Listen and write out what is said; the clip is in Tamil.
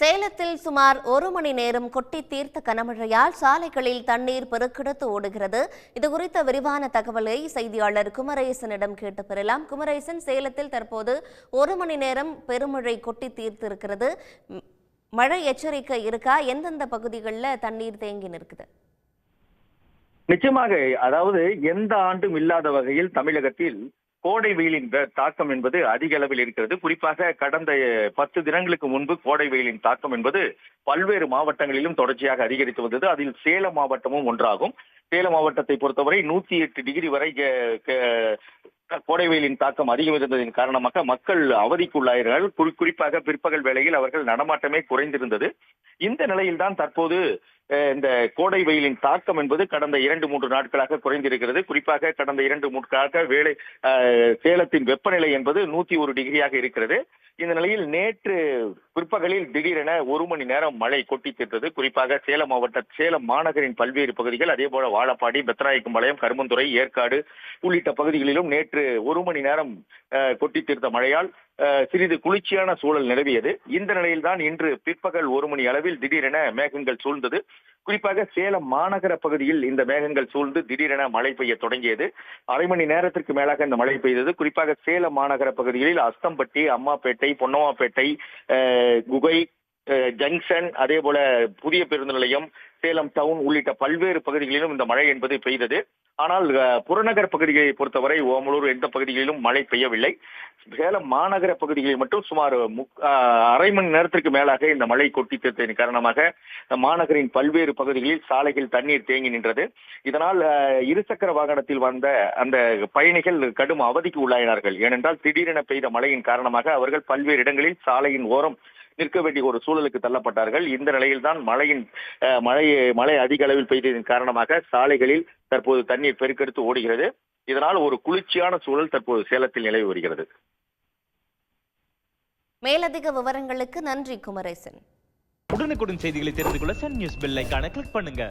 சேலத்தில் சுமார் ஒரு மணி நேரம் கொட்டி தீர்த்த கனமழையால் சாலைகளில் தண்ணீர் பெருக்கெடுத்து ஓடுகிறது. இது குறித்த விரிவான தகவலை செய்தியாளர் குமரேசனிடம் கேட்டு பெறலாம். குமரேசன் சேலத்தில் தற்போது ஒரு மணி நேரம் பெருமழை கொட்டி தீர்த்திருக்கிறது. மழை எச்சரிக்கை இருக்கா? எந்தெந்த பகுதிகளில் தண்ணீர் தேங்கி நிற்குது? நிச்சயமாக அதாவது எந்த ஆண்டும் இல்லாத வகையில் தமிழகத்தில் கோடை வெயிலின் தாக்கம் என்பது அதிக அளவில் இருக்கிறது. குறிப்பாக கடந்த பத்து தினங்களுக்கு முன்பு கோடை வெயிலின் தாக்கம் என்பது பல்வேறு மாவட்டங்களிலும் தொடர்ச்சியாக அதிகரித்து வந்தது. அதில் சேலம் மாவட்டமும் ஒன்றாகும். சேலம் மாவட்டத்தை பொறுத்தவரை நூத்தி எட்டு டிகிரி வரை க- கோடை வெயிலின் தாக்கம் அதிகமிருந்ததின் காரணமாக மக்கள் அவதிக்குள்ளாயிர்கள் குறி- குறிப்பாக பிற்பகல் வேளையில் அவர்கள் நடமாட்டமே குறைந்திருந்தது. இந்த நிலையில்தான் தற்போது இந்த கோடை வெயிலின் தாக்கம் என்பது கடந்த இரண்டு மூன்று நாட்களாக குறைந்திருக்கிறது. குறிப்பாக கடந்த இரண்டு மூன்றாக வேலை சேலத்தின் வெப்பநிலை என்பது நூத்தி ஒரு டிகிரியாக இருக்கிறது. இந்த நிலையில் நேற்று பிற்பகலில் திடீரென ஒரு மணி நேரம் மழை கொட்டி தீர்த்தது. குறிப்பாக சேலம் மாவட்ட சேலம் மாநகரின் பல்வேறு பகுதிகள் அதே போல வாழப்பாடி பெத்தநாயக்கம்பாளையம் கருமந்துறை ஏற்காடு உள்ளிட்ட பகுதிகளிலும் நேற்று ஒரு மணி நேரம் கொட்டி தீர்த்த மழையால் சிறிது குளிர்ச்சியான சூழல் நிலவியது. இந்த நிலையில்தான் இன்று பிற்பகல் ஒரு மணி அளவில் திடீரென மேகங்கள் சூழ்ந்தது. குறிப்பாக சேலம் மாநகர பகுதியில் இந்த மேகங்கள் சூழ்ந்து திடீரென மழை பெய்ய தொடங்கியது. அரை மணி நேரத்திற்கு மேலாக இந்த மழை பெய்தது. குறிப்பாக சேலம் மாநகர பகுதிகளில் அஸ்தம்பட்டி அம்மாப்பேட்டை பொன்னம்மாப்பேட்டை குகை ஜங்ஷன் அதே போல புதிய பேருந்து நிலையம் சேலம் டவுன் உள்ளிட்ட பல்வேறு பகுதிகளிலும் இந்த மழை என்பது பெய்தது. ஆனால் புறநகர் பகுதிகளை பொறுத்தவரை ஓமலூர் எந்த பகுதிகளிலும் மழை பெய்யவில்லை. சேலம் மாநகர பகுதிகளில் மட்டும் சுமார் அரை மணி நேரத்திற்கு மேலாக இந்த மழை கொட்டி தீர்த்ததன் காரணமாக மாநகரின் பல்வேறு பகுதிகளில் சாலைகள் தண்ணீர் தேங்கி நின்றது. இதனால் இருசக்கர வாகனத்தில் வந்த அந்த பயணிகள் கடும் அவதிக்கு உள்ளாயினார்கள். ஏனென்றால் திடீரென பெய்த மழையின் காரணமாக அவர்கள் பல்வேறு இடங்களில் சாலையின் ஓரம் நிற்க வேண்டிய ஒரு சூழலுக்கு தள்ளப்பட்டார்கள். இந்த நிலையில்தான் மழையின் மழை மழை அதிக அளவில் பெய்ததன் காரணமாக சாலைகளில் தற்போது தண்ணீர் பெருக்கெடுத்து ஓடுகிறது. இதனால் ஒரு குளிர்ச்சியான சூழல் தற்போது சேலத்தில் நிலவி வருகிறது. மேலதிக விவரங்களுக்கு நன்றி குமரேசன். உடனுக்குடன் செய்திகளை தெரிந்து கொள்ள சன் நியூஸ் பெல் ஐகானை கிளிக் பண்ணுங்க.